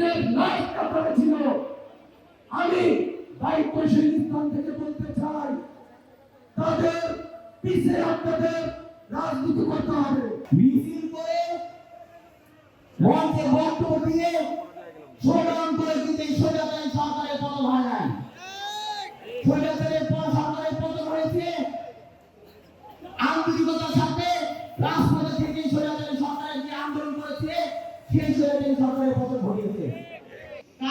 মিছিলের লাইট কাটারে ছিল আমি স্থান থেকে বলতে চাই, তাদের পিছে আপনাদের রাজনীতি করতে হবে। মিছিল করে মঞ্চে বক্তব্য দিয়ে করে সরকারের পতন হয় সরকারের হয়েছে। আন্তরিকতার সাথে রাজপথে থেকে সরকারের যে আন্দোলন করেছে, সেই স্বৈরাচারী সরকারের পতন ঘটিয়েছে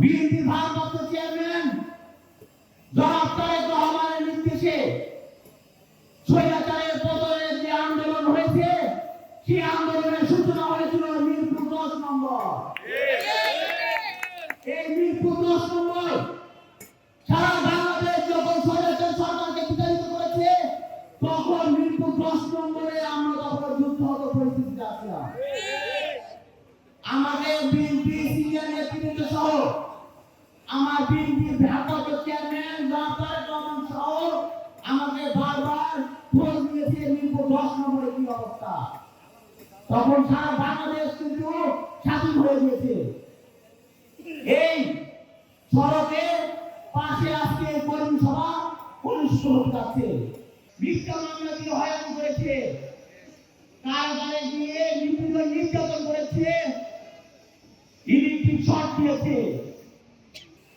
বিএনপির ভারপ্রাপ্ত চেয়ারম্যান জনাব তারেক নির্দেশে স্বৈরাচারের পতনের যে আন্দোলন হয়েছে, সেই আন্দোলনের সূচনা হয়েছিল মিরপুর দশ নম্বর। এই মিরপুর দশ নম্বর সারা বাংলাদেশ যখন স্বৈরাচার সরকারকে বিতাড়িত করেছে, তখন মিরপুর দশ নম্বরে আমরা তখন যুদ্ধ হতো পরিস্থিতিতে আসলাম। আমাদের বিএনপি সিনিয়র নেতৃত্ব সহ আমার বিএনপি ভারপ্রাপ্ত চেয়ারম্যান জনাব রহমান সহ আমাকে বারবার খোঁজ দিয়েছে, মিরপুর দশ নম্বরে কি অবস্থা? তখন সারা বাংলাদেশ কিন্তু স্বাধীন হয়ে গিয়েছে। এই সড়কের পাশে আজকে কর্মী সভা অনুষ্ঠিত হতে যাচ্ছে। মিথ্যা মামলা দিয়ে হয়রান করেছে। কারাগারে গিয়ে নিপীড়ন নির্যাতন করেছে। ইলেকট্রিক শর্ট দিয়েছে।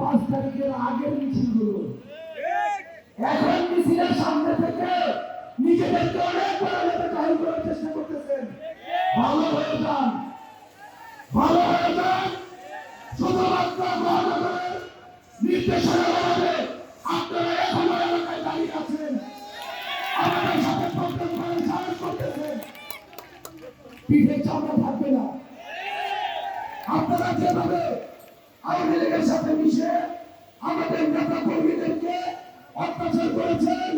পাঁচ তারিখের আগের মিছিলগুলো। এখন সামনে থেকে নিজেদেরকে অনেক চেষ্টা করতেছেন। ভালো ভালো নির্দেশনা পিঠে চামড়া থাকবে না। আপনারা যেভাবে আওয়ামী লীগের সাথে মিশে আমাদের নেতা কর্মীদেরকে অত্যাচার করেছেন,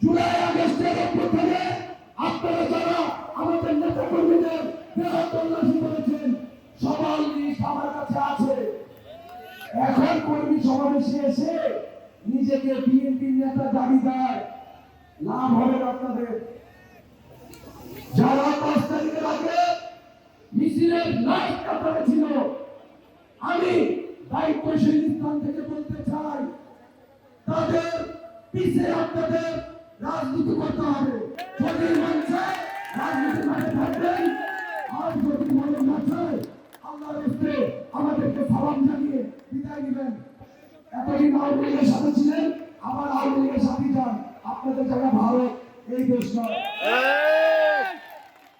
জুলাই, আগস্টের অভ্যুত্থানে আপনারা যারা আমাদের নেতা কর্মীদের দেহ করেছেন সবার লিস্ট আমার কাছে আছে। এখন কর্মী সমাবেশে এসে নিজেকে বিএনপি নেতা দাবি দেয়, লাভ হবে আপনাদের। যারা মিছিলের লাইট কাটারে ছিল। আমি দায়িত্বশীল স্থান থেকে বলতে চাই, তাদের পিছে আপনাদের রাজনীতি করতে হবে। যদি মন চায় রাজনীতি মাঠে থাকবেন, আর যদি মনে না চায় আল্লাহর হস্তে আমাদেরকে সালাম জানিয়ে বিদায় দিবেন এতদিন আওয়ামী লীগের সাথে ছিলেন, আবার আওয়ামী লীগের সাথে যান। আপনাদের জায়গা ভারত এই দেশ নয়।